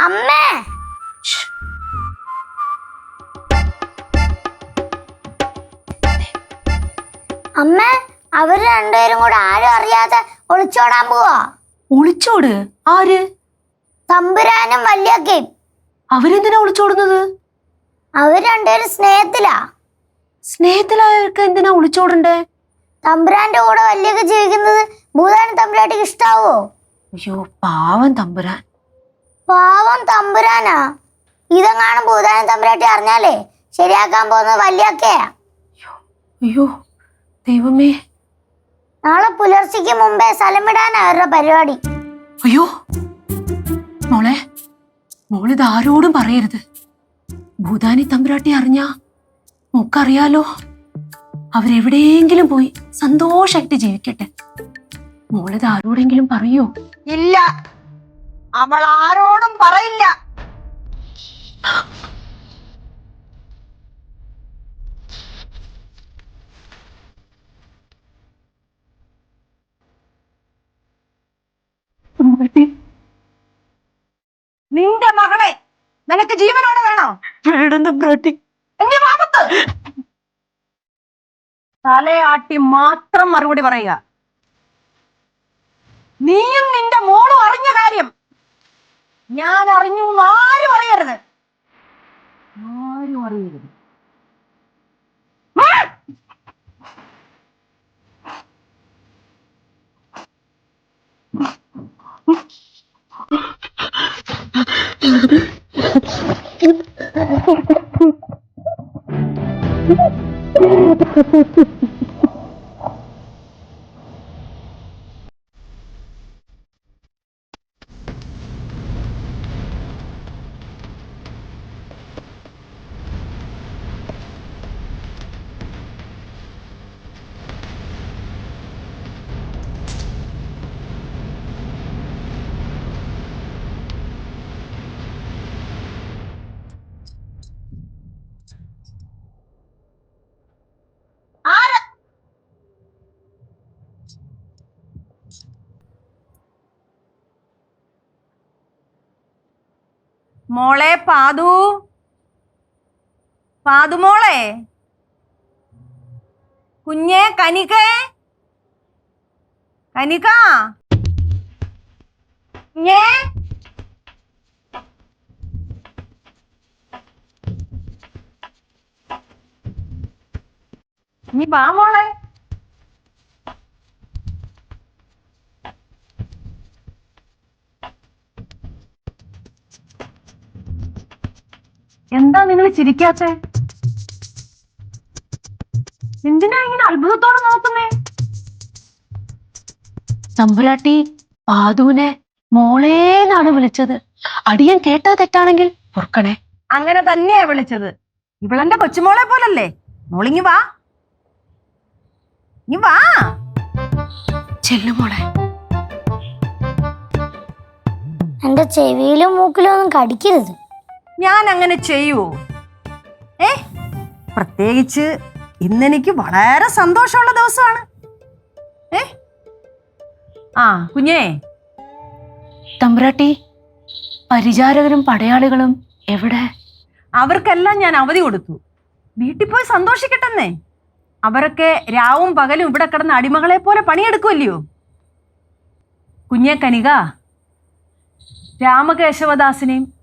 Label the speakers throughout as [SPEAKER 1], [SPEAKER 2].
[SPEAKER 1] അമ്മേ. അമ്മ അവർ രണ്ടുപേരും കൂടെ ആരും അറിയാതെ ഒളിച്ചോടാൻ പോവാ.
[SPEAKER 2] ഒളിച്ചോട്? ആര്?
[SPEAKER 1] തമ്പുരാനും വല്യക്കയും.
[SPEAKER 2] അവരെന്തിനാ ഒളിച്ചോടുന്നത്?
[SPEAKER 1] അവർ രണ്ടുപേരും സ്നേഹത്തിലാ.
[SPEAKER 2] സ്നേഹത്തിലായവർക്ക് എന്തിനാ ഒളിച്ചോടണ്ടേ?
[SPEAKER 1] തമ്പുരാന്റെ കൂടെ വല്യൊക്കെ ജീവിക്കുന്നത് ഭൂതാനും തമ്പുരാട്ടിക്ക് ഇഷ്ടാവോ?
[SPEAKER 2] അയ്യോ പാവം തമ്പുരാൻ.
[SPEAKER 1] പാവം തമ്പുരാനാ. ഇതെങ്ങാനും ഭൂതാനം തമ്പുരാട്ടി അറിഞ്ഞാലേ ശരിയാക്കാൻ പോകുന്നത് വലിയ
[SPEAKER 2] അയ്യോ ദൈവമേ.
[SPEAKER 1] നാളെ പുലർച്ചയ്ക്ക് മുമ്പേ സ്ഥലം വിടാനാ അവരുടെ പരിപാടി.
[SPEAKER 2] അയ്യോ മോളെ മോളിത് ആരോടും പറയരുത്. ഭൂതാനി തമ്പുരാട്ടി അറിഞ്ഞാ മോക്കറിയാലോ? അവരെവിടെയെങ്കിലും പോയി സന്തോഷായിട്ട് ജീവിക്കട്ടെ. മോളിത് ആരോടെങ്കിലും പറയോ?
[SPEAKER 3] ഇല്ല. അവൾ ആരോടും പറയില്ല. നിന്റെ മകളെ നിനക്ക് ജീവനോടെ വേണോ?
[SPEAKER 2] വേണം തമ്പുരാട്ടി
[SPEAKER 3] എന്റെ മാമത്ത് തലയാട്ടി മാത്രം മറുപടി പറയുക. നീയും നിന്റെ മോളും അറിഞ്ഞ കാര്യം ഞാൻ അറിഞ്ഞു ആരും അറിയരുത് ആരും അറിയരുത് ആ!
[SPEAKER 4] മോളെ പാതു പാതു മോളെ. കുഞ്ഞെ കനിക. കനിക. കുഞ്ഞേ.
[SPEAKER 3] നീ വാ മോളെ. എന്താ നിങ്ങൾ ചിരിക്കാത്ത? എന്തിനാ ഇങ്ങനെ അത്ഭുതത്തോടെ നോക്കുന്നേ?
[SPEAKER 2] തമ്പുരാട്ടി പാതുവിനെ മോളേന്നാണ് വിളിച്ചത്. അടിയൻ കേട്ടത് തെറ്റാണെങ്കിൽ പൊറുക്കണേ.
[SPEAKER 4] അങ്ങനെ തന്നെയാ വിളിച്ചത്. ഇവളെന്റെ കൊച്ചുമോളെ പോലല്ലേ? മോളിങ്ങി വാ. വാ.
[SPEAKER 2] ചെല്ലു മോളെ.
[SPEAKER 1] എന്റെ ചെവിയിലും മൂക്കിലും ഒന്നും കടിക്കരുത്.
[SPEAKER 4] ഞാൻ അങ്ങനെ ചെയ്യുവോ ഏ? പ്രത്യേകിച്ച് ഇന്നെനിക്ക് വളരെ സന്തോഷമുള്ള ദിവസമാണ്. ഏ? ആ കുഞ്ഞേ.
[SPEAKER 2] തമ്പ്രാട്ടി പരിചാരകരും പടയാളികളും എവിടെ?
[SPEAKER 4] അവർക്കെല്ലാം ഞാൻ അവധി കൊടുത്തു. വീട്ടിൽ പോയി സന്തോഷിക്കട്ടെന്നേ. അവരൊക്കെ രാവും പകലും ഇവിടെ കിടന്ന അടിമകളെ പോലെ പണിയെടുക്കുമല്ലയോ കുഞ്ഞെ കനിക രാമകേശവദാസിനെയും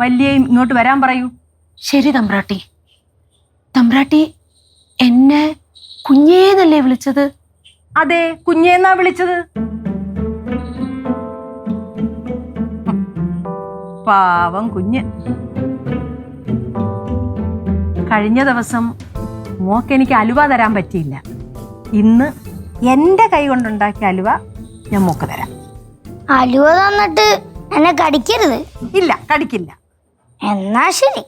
[SPEAKER 4] വല്യയും ഇങ്ങോട്ട് വരാൻ പറയൂ.
[SPEAKER 2] ശരി തമ്പ്രാട്ടി. തമ്പ്രാട്ടി എന്നെ കുഞ്ഞേന്നല്ലേ വിളിച്ചത്?
[SPEAKER 4] അതെ കുഞ്ഞേന്നാ വിളിച്ചത്. പാവം കുഞ്ഞ്. കഴിഞ്ഞ ദിവസം മോക്ക് എനിക്ക് അലുവ തരാൻ പറ്റിയില്ല. ഇന്ന് എന്റെ കൈ കൊണ്ടുണ്ടാക്കിയ അലുവ ഞാൻ മോക്ക് തരാം.
[SPEAKER 1] അലുവ തന്നിട്ട് എന്നെ കടിക്കരുത്?
[SPEAKER 4] ഇല്ല കടിക്കില്ല.
[SPEAKER 1] എന്നാ ശരി.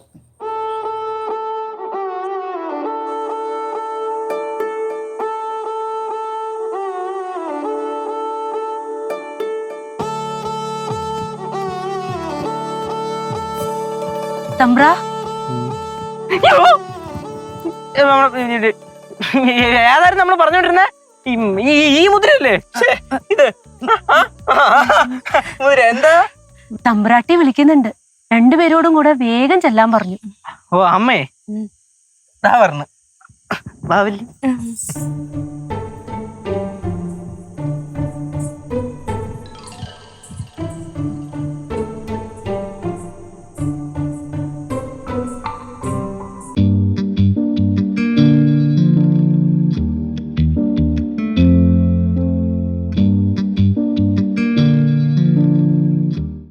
[SPEAKER 2] തമ്പ്ര?
[SPEAKER 5] ഏതായിരുന്നു നമ്മൾ പറഞ്ഞോണ്ടിരുന്നേ? ഈ മുദ്രയല്ലേ ശ്ശേ, ഇത്. മുദ്ര എന്താ?
[SPEAKER 2] തമ്പ്രാട്ടി വിളിക്കുന്നുണ്ട്. രണ്ടുപേരോടും കൂടെ വേഗം ചെല്ലാൻ പറഞ്ഞു.
[SPEAKER 5] ഓ അമ്മേ. പറഞ്ഞു